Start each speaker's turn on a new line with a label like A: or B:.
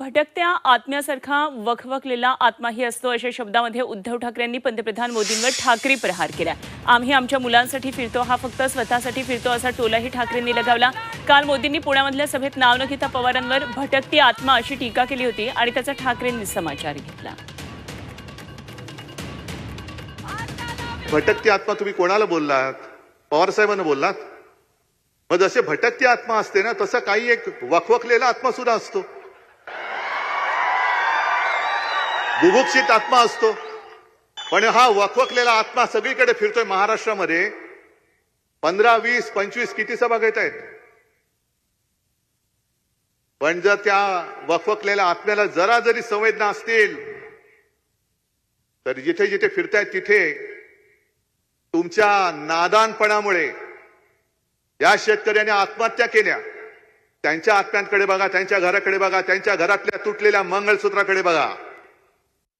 A: भटकत्या आत्म्यासारखा वखवकलेला आत्माही असतो अशा शब्दामध्ये उद्धव ठाकरेंनी पंतप्रधान मोदींवर ठाकरे प्रहार केला आम्ही आमच्या मुलांसाठी फिरतो हा फक्त स्वतःसाठी फिरतो असा टोलाही ठाकरेंनी लगावला. काल मोदींनी पुण्यामधल्या सभेत नाव न घेता पवारांवर भटकती आत्मा अशी टीका केली होती आणि त्याचा ठाकरेंनी समाचार घेतला.
B: भटकती आत्मा तुम्ही कोणाला बोललात? पवार साहेबांना बोललात? मग जसे भटकती आत्मा असते ना तसं काही एक वखवकलेला आत्मा सुद्धा असतो. बुभुक्षित आत्मा असतो. पण हा वखवकलेला आत्मा सगळीकडे फिरतोय महाराष्ट्रामध्ये. पंधरा वीस पंचवीस किती सभा घेत आहेत? पण जर त्या वखवकलेल्या आत्म्याला जरा जरी संवेदना असतील तर जिथे जिथे फिरतायत तिथे तुमच्या नादानपणामुळे या शेतकऱ्यांनी आत्महत्या केल्या. त्यांच्या आत्म्यांकडे बघा त्यांच्या घराकडे बघा त्यांच्या घरातल्या तुटलेल्या मंगळसूत्राकडे बघा.